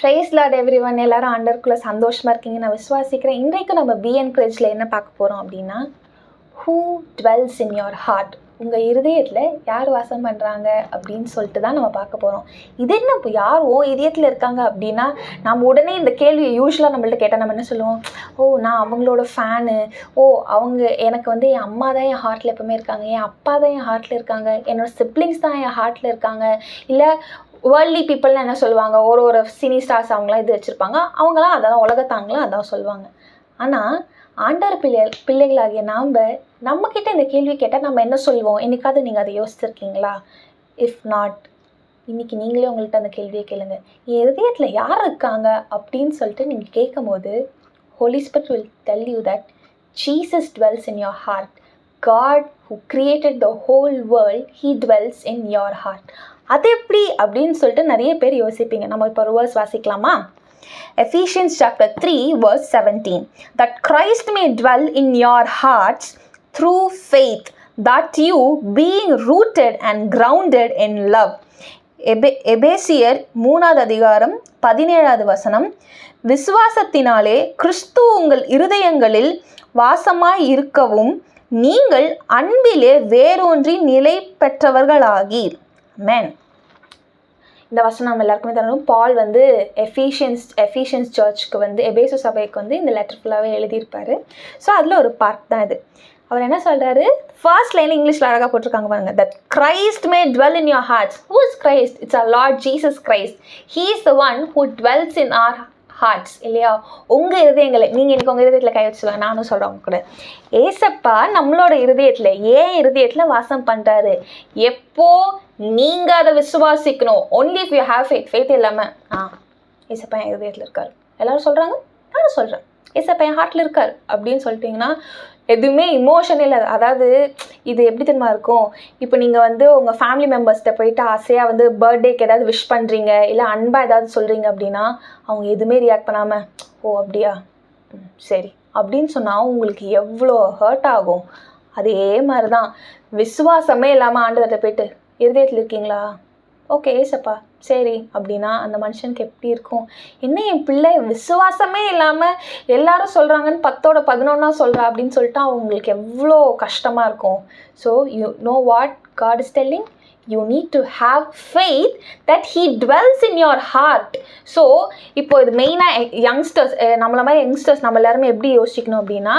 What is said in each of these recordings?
Price lot every one எல்லாரும் ஆண்டருக்குள்ளே சந்தோஷமாக இருக்கீங்க நான் விசுவாசிக்கிறேன். இன்றைக்கு நம்ம பிஎன் என்கரேஜில் என்ன பார்க்க போகிறோம் அப்படின்னா who dwells in your heart உங்கள் இருதயத்தில் யார் வாசம் பண்ணுறாங்க அப்படின்னு சொல்லிட்டு தான் நம்ம பார்க்க போகிறோம் இது என்ன இப்போ யார் ஓ இதயத்தில் இருக்காங்க அப்படின்னா நம்ம உடனே இந்த கேள்வியை யூஸ்வலாக நம்மள்ட்ட கேட்டால் நம்ம என்ன சொல்லுவோம்? ஓ நான் அவங்களோட ஃபேனு ஓ அவங்க எனக்கு வந்து என் அம்மா தான் என் ஹார்ட்டில் எப்போவுமே இருக்காங்க. என் அப்பா தான் என் ஹார்ட்டில் இருக்காங்க. என்னோட சிப்ளிங்ஸ் தான் என் ஹார்ட்டில் இருக்காங்க. இல்லை வேர்ல்ட்லி பீப்புள்லாம் என்ன சொல்லுவாங்க? ஒரு ஒரு சினி ஸ்டார்ஸ் அவங்களாம் இது வச்சுருப்பாங்க. அவங்களாம் அதான் உலகத்தாங்களாம் அதான் சொல்லுவாங்க. ஆனால் ஆண்டார் பிள்ளை பிள்ளைகளாகிய நாம் நம்மக்கிட்ட இந்த கேள்வி கேட்டால் நம்ம என்ன சொல்லுவோம்? என்னைக்காவது நீங்கள் அதை யோசிச்சிருக்கீங்களா? இஃப் நாட் இன்னைக்கு நீங்களே உங்கள்கிட்ட அந்த கேள்வியை கேளுங்க. என் இதயத்தில் யார் இருக்காங்க? அப்படின்னு சொல்லிட்டு நீங்கள் கேட்கும்போது holy spirit will tell you that Jesus dwells in your heart God who created the whole world he dwells in your heart அது எப்படி அப்படின்னு சொல்லிட்டு நிறைய பேர் யோசிப்பீங்க. நம்ம இப்போ ஒரு வாசிக்கலாமா? Ephesians chapter three verse seventeen that Christ may dwell in your hearts through faith that you being rooted and grounded in love எபே எபேசியர் மூணாவது அதிகாரம் பதினேழாவது வசனம். விசுவாசத்தினாலே கிறிஸ்து உங்கள் இருதயங்களில் வாசமாய் இருக்கவும் நீங்கள் அன்பிலே வேரூன்றி நிலை பெற்றவர்களாகி மேன் இந்த வசனம் நம்ம எல்லாருக்குமே தரணும். பால் வந்து எஃபிஷியன்ஸ் எஃபிஷியன்ஸ் சர்ச்சுக்கு வந்து எபேசு சபைக்கு வந்து இந்த லெட்டர் ஃபுல்லாகவே எழுதியிருப்பாரு. ஸோ அதில் ஒரு பார்ட் தான் இது. அவர் என்ன சொல்கிறாரு ஃபர்ஸ்ட் லைன் இங்கிலீஷில் அழகாக போட்டிருக்காங்க பாருங்க. That Christ may dwell in your hearts who is Christ it's a Lord Jesus Christ he is the one who dwells in our hearts இல்லையா? உங்கள் இருதயங்களை நீங்கள் எனக்கு உங்கள் இருதயத்தில் கை வச்சுக்கலாம் நானும் சொல்கிறேன் உங்க கூட. ஏசப்பா நம்மளோட இருதயத்தில் ஏன் இருதயத்தில் வாசம் பண்ணுறாரு எப்போ நீங்கள் அதை விசுவாசிக்கணும். Only if you have faith faith இல்லாமல் ஆ ஏசப்பா என் இருதயத்தில் இருக்கார். எல்லாரும் சொல்கிறாங்க நானும் சொல்கிறேன் ஏசப்பா என் ஹார்ட்டில் இருக்கார். அப்படின்னு சொல்லிட்டீங்கன்னா எதுவுமே இமோஷன் இல்லை. அதாவது இது எப்படி தெரியுமா இருக்கும்? இப்போ நீங்கள் வந்து உங்கள் ஃபேமிலி மெம்பர்ஸ்கிட்ட போயிட்டு ஆசையாக வந்து பர்த்டேக்கு ஏதாவது விஷ் பண்ணுறீங்க இல்லை அன்பாக ஏதாவது சொல்கிறீங்க அப்படின்னா அவங்க எதுவுமே ரியாக்ட் பண்ணாமல் ஓ அப்படியா? ம், சரி. அப்படின்னு சொன்னால் உங்களுக்கு எவ்வளோ ஹர்ட் ஆகும்? அதே மாதிரி தான் விசுவாசமே இல்லாமல் ஆண்டவர்கிட்ட போயிட்டு இருதயத்தில் இருக்கீங்களா ஓகே ஏசப்பா. சரி அப்படின்னா அந்த மனுஷனுக்கு எப்படி இருக்கும்? என்ன என் பிள்ளை விசுவாசமே இல்லாமல் எல்லாரும் சொல்கிறாங்கன்னு பத்தோட பதினொன்னா சொல்கிறா அப்படின்னு சொல்லிட்டு அவங்களுக்கு எவ்வளோ கஷ்டமாக இருக்கும். So you know what God is telling you need to have faith that he dwells in your heart so இப்போ இது மெயினாக யங்ஸ்டர்ஸ் நம்மள மாதிரி யங்ஸ்டர்ஸ் நம்ம எல்லாருமே எப்படி யோசிக்கணும் அப்படின்னா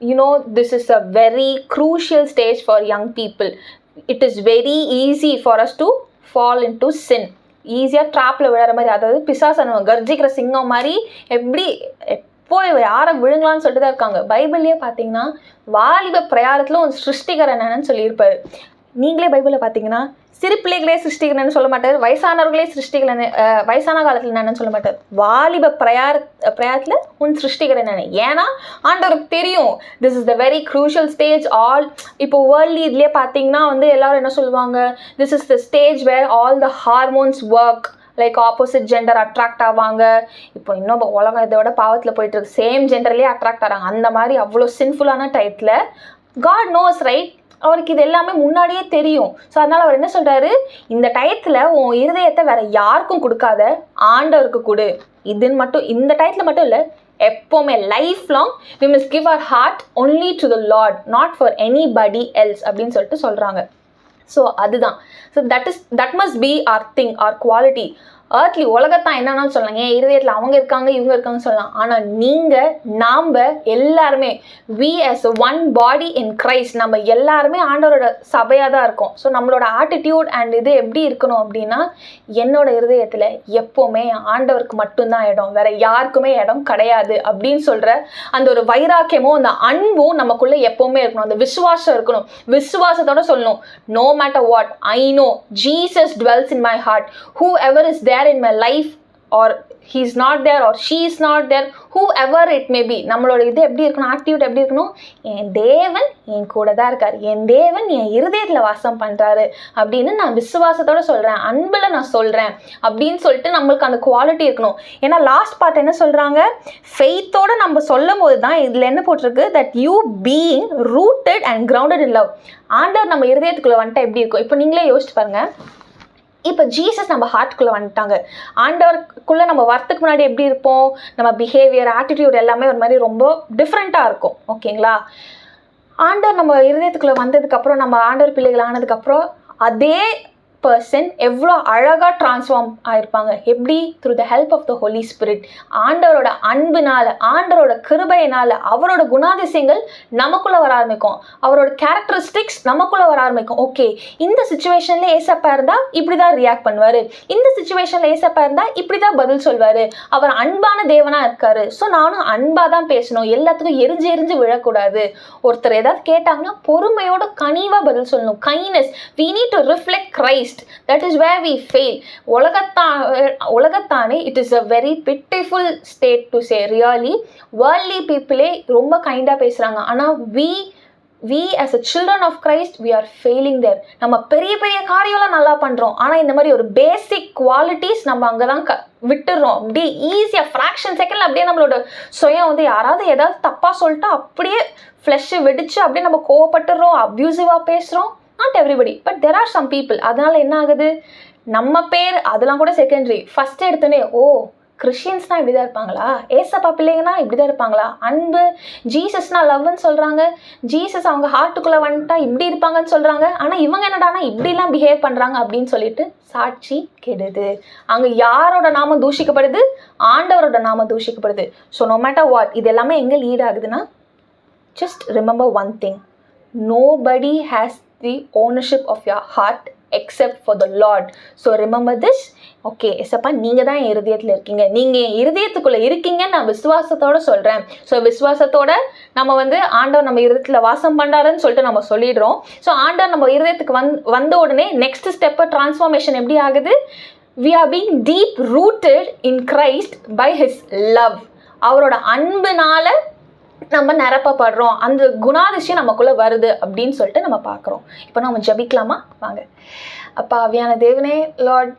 you know this is a very crucial stage for young people it is very easy for us to fall into sin ஈஸியாக ட்ராப்பில் விழுற மாதிரி அதாவது பிசாசன கர்ஜிக்கிற சிங்கம் மாதிரி எப்படி எப்போ யாரை விழுங்கலாம்னு சொல்லிட்டு தான் இருக்காங்க. பைபிள்லேயே பார்த்தீங்கன்னா வாலிப பிரயாரத்தில் ஒரு சிருஷ்டிகரன் என்னன்னு சொல்லியிருப்பார். நீங்களே பைபிளில் பார்த்தீங்கன்னா சிறு பிள்ளைகளே சிருஷ்டிக்கிறேன்னு சொல்ல மாட்டார் வயசானவர்களே சிருஷ்டிக்கிறேன் வயசான காலத்தில் என்னன்னு சொல்ல மாட்டார். வாலிப பிரயார பிரயாரத்தில் உன் சிருஷ்டிக்கிறேன் நான் ஏன்னா ஆண்டவருக்கு தெரியும் this is the very crucial stage all இப்போ வேர்ல்டு இதுலேயே பார்த்தீங்கன்னா வந்து எல்லோரும் என்ன சொல்லுவாங்க this is the stage where all the hormones work like opposite gender attract ஆவாங்க. இப்போ இன்னும் இப்ப உலகம் இதோட பாவத்தில் போயிட்டு இருக்கு. சேம் ஜெண்டர்லேயே அட்ராக்ட் ஆகிறாங்க அந்த மாதிரி அவ்வளோ சின்ஃபுல்லான டயத்தில் காட் நோஸ் ரைட் அவருக்கு இது எல்லாமே முன்னாடியே தெரியும். ஸோ அதனால் அவர் என்ன சொல்கிறாரு இந்த டயத்தில் உன் இருதயத்தை வேற யாருக்கும் கொடுக்காத ஆண்டவருக்கு கொடு. இதுன்னு மட்டும் இந்த டயத்தில் மட்டும் இல்லை எப்போவுமே life long we must give our heart only to the Lord not for anybody else அப்படின்னு சொல்லிட்டு சொல்கிறாங்க ஸோ அதுதான். So that is that must be our thing our quality earthly உலகத்தான் என்னன்னாலும் சொல்லலாம். ஏன் இருதயத்தில் அவங்க இருக்காங்க இவங்க இருக்காங்கன்னு சொல்லலாம். ஆனால் நீங்கள் நாம் எல்லாருமே we as one body in Christ நம்ம எல்லாருமே ஆண்டவரோட சபையாக தான் இருக்கோம். ஸோ நம்மளோட ஆட்டிடியூட் அண்ட் இது எப்படி இருக்கணும் அப்படின்னா என்னோட இருதயத்தில் எப்போவுமே ஆண்டவருக்கு மட்டும்தான் இடம். வேற யாருக்குமே இடம் கிடையாது அப்படின்னு சொல்கிற அந்த ஒரு வைராக்கியமும் அந்த அன்பும் நமக்குள்ளே எப்போவுமே இருக்கணும். அந்த விசுவாசம் இருக்கணும். விசுவாசத்தோட சொல்லணும். No matter what I know Jesus my heart whoever is there in my life or he is not there or she is not there whoever it may be நம்மளோட இது எப்படி இருக்கணும் ஆக்டிவிட்டி எப்படி இருக்கணும் என் தேவன் என் கூட தான் இருக்கார் என் தேவன் என் இருதயத்தில் வாசம் பண்ணுறாரு அப்படின்னு நான் விசுவாசத்தோட சொல்கிறேன் அன்பில் நான் சொல்கிறேன் அப்படின்னு சொல்லிட்டு நம்மளுக்கு அந்த குவாலிட்டி இருக்கணும். ஏன்னா லாஸ்ட் பார்ட் என்ன சொல்கிறாங்க ஃபெய்த்தோட நம்ம சொல்லும் போது தான் இதில் என்ன போட்டிருக்கு? That you being rooted and grounded in love ஆண்டவர் நம்ம இருதயத்துக்குள்ளே வந்துட்டு எப்படி இருக்கும்? இப்போ நீங்களே யோசிச்சு பாருங்கள் இப்போ ஜீசஸ் நம்ம ஹார்ட்குள்ளே வந்துட்டாங்க. ஆண்டவருக்குள்ளே நம்ம வரத்துக்கு முன்னாடி எப்படி இருப்போம்? நம்ம பிஹேவியர் ஆட்டிடியூட் எல்லாமே ஒரு மாதிரி ரொம்ப டிஃப்ரெண்ட்டாக இருக்கும். ஓகேங்களா? ஆண்டவர் நம்ம இருதயத்துக்குள்ளே வந்ததுக்கப்புறம் நம்ம ஆண்டவர் பிள்ளைகள் ஆனதுக்கப்புறம் அதே பர்சன் எவ்வளோ அழகாக ட்ரான்ஸ்ஃபார்ம் ஆயிருப்பாங்க? எப்படி? Through the help of the holy spirit ஆண்டவரோட அன்புனால ஆண்டவரோட கிருபையினால அவரோட குணாதிசயங்கள் நமக்குள்ளே வர ஆரம்பிக்கும். அவரோட கேரக்டரிஸ்டிக்ஸ் நமக்குள்ளே வர ஆரம்பிக்கும். ஓகே இந்த சுச்சுவேஷனில் ஏசப்பா இருந்தால் இப்படி தான் ரியாக்ட் பண்ணுவார். இந்த சுச்சுவேஷனில் ஏசப்பா இருந்தால் இப்படி தான் பதில் சொல்வார். அவர் அன்பான தேவனாக இருக்காரு. ஸோ நானும் அன்பாக தான் பேசணும். எல்லாத்துக்கும் எரிஞ்சு எரிஞ்சு விழக்கூடாது. ஒருத்தர் ஏதாவது கேட்டாங்கன்னா பொறுமையோட கனிவாக பதில் சொல்லணும். Kindness we need to reflect Christ that is where we fail உலகத்தா உலகத்தானே it is a very pitiful state to say really worldly பீப்புளே ரொம்ப கைண்டாக பேசுகிறாங்க ஆனால் we we as a children of Christ we are failing there நம்ம பெரிய பெரிய காரியம்லாம் நல்லா பண்ணுறோம் ஆனால் இந்த மாதிரி ஒரு பேசிக் குவாலிட்டிஸ் நம்ம அங்கே தான் க விட்டுடுறோம் அப்படியே ஈஸியாக ஃப்ராக்ஷன் செகண்டில் அப்படியே நம்மளோட சுயம் வந்து யாராவது ஏதாவது தப்பாக சொல்லிட்டு அப்படியே ஃப்ளஷ்ஷை வெடிச்சு அப்படியே நம்ம கோவப்பட்டுடுறோம் அப்யூசிவாக பேசுகிறோம் not everybody but there are some people அதனால் என்ன ஆகுது? நம்ம பேர் அதெல்லாம் கூட செகண்டரி ஃபஸ்ட் எடுத்தோடனே ஓ கிறிஸ்டியன்ஸ்னால் இப்படி தான் இருப்பாங்களா? ஏசப்பா பிள்ளைங்கன்னா இப்படி தான் இருப்பாங்களா? அன்பு ஜீசஸ்னா லவ்னு சொல்கிறாங்க ஜீசஸ் அவங்க ஹார்ட்டுக்குள்ளே வந்துட்டா இப்படி இருப்பாங்கன்னு சொல்கிறாங்க ஆனால் இவங்க என்னடானா இப்படிலாம் பிஹேவ் பண்ணுறாங்க அப்படின்னு சொல்லிட்டு சாட்சி கெடுது. அங்கே யாரோட நாமம் தூஷிக்கப்படுது? ஆண்டவரோட நாமம் தூஷிக்கப்படுது. ஸோ நோ மேட்டர் வாட் இது எல்லாமே எங்கே லீட் ஆகுதுன்னா just remember one thing nobody has the ownership of your heart except for the Lord so remember this okay எசப்பா நீங்கள் தான் என் இருதயத்தில் இருக்கீங்க. நீங்கள் என் இருதயத்துக்குள்ளே இருக்கீங்கன்னு நான் விசுவாசத்தோட சொல்கிறேன் ஸோ விசுவாசத்தோட நம்ம வந்து ஆண்டவர் நம்ம இருதயத்தில் வாசம் பண்ணுறாருன்னு சொல்லிட்டு நம்ம சொல்லிடுறோம். ஸோ ஆண்டவர் நம்ம இருதயத்துக்கு வந் வந்த உடனே நெக்ஸ்ட் ஸ்டெப்பை ட்ரான்ஸ்ஃபார்மேஷன் எப்படி ஆகுது? We are being deep rooted in Christ by his love அவரோட அன்புனால நம்ம நிரப்பப்படுறோம். அந்த குணாதிசயம் நமக்குள்ளே வருது அப்படின்னு சொல்லிட்டு நம்ம பார்க்குறோம். இப்போ நம்ம ஜபிக்கலாமா? வாங்க. அப்பா அவியான தேவனே Lord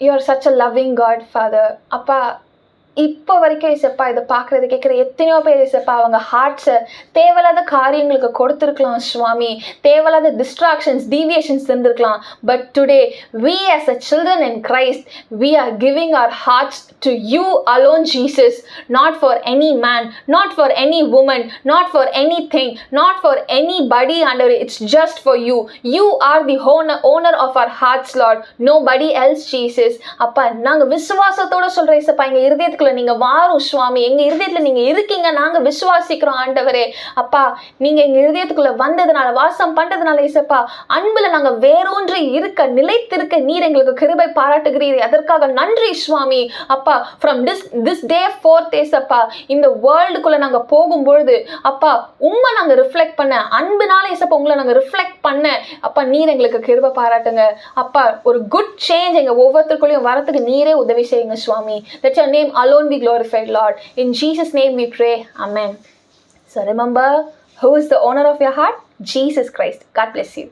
you are such a loving God father அப்பா இப்போ வரைக்கும் இசப்பா இதை பார்க்குறது கேட்குற எத்தனையோ பேர் இசப்பா அவங்க ஹார்ட்ஸை தேவையில்லாத காரியங்களுக்கு கொடுத்துருக்கலாம் சுவாமி. தேவையில்லாத டிஸ்ட்ராக்ஷன்ஸ் டீவியேஷன்ஸ் இருந்திருக்கலாம். But today we as a children in Christ we are giving our hearts to you alone Jesus not for any man not for any woman not for anything not for anybody and it's just for you you are the owner owner of our hearts Lord nobody else Jesus அப்பா நாங்கள் விசுவாசத்தோடு சொல்கிறோம் இசப்பா எங்கள் இருதயத்துக்குள்ள நீங்க வாரும் சுவாமி. எங்க இருதயத்துல நீங்க இருக்கீங்க நாங்க விசுவாசிக்கிறோம் ஆண்டவரே. அப்பா நீங்க எங்க இருதயத்துக்குள்ள வந்ததுனால வாசம் பண்றதுனால இசப்பா அன்புல நாங்க வேறொன்று இருக்க நிலைத்திருக்க நீர் எங்களுக்கு கிருபை பாராட்டுகிறீர். அதற்காக நன்றி சுவாமி. அப்பா from this this day forth ஏசப்பா இந்த வேர்ல்டுக்குள்ள நாங்க போகும்பொழுது அப்பா உண்மை நாங்க ரிஃப்ளெக்ட் பண்ண அன்புனால ஏசப்பா உங்களை நாங்க ரிஃப்ளெக்ட் பண்ண அப்பா நீர் எங்களுக்கு கிருபை பாராட்டுங்க. அப்பா ஒரு குட் சேஞ்ச் எங்க ஒவ்வொருத்தருக்குள்ளேயும் வரத்துக்கு நீரே உதவி செய்யுங்க சுவாமி. That's your name alone be glorified lord. In jesus name we pray. Amen. So remember who is the owner of your heart? Jesus christ. God bless you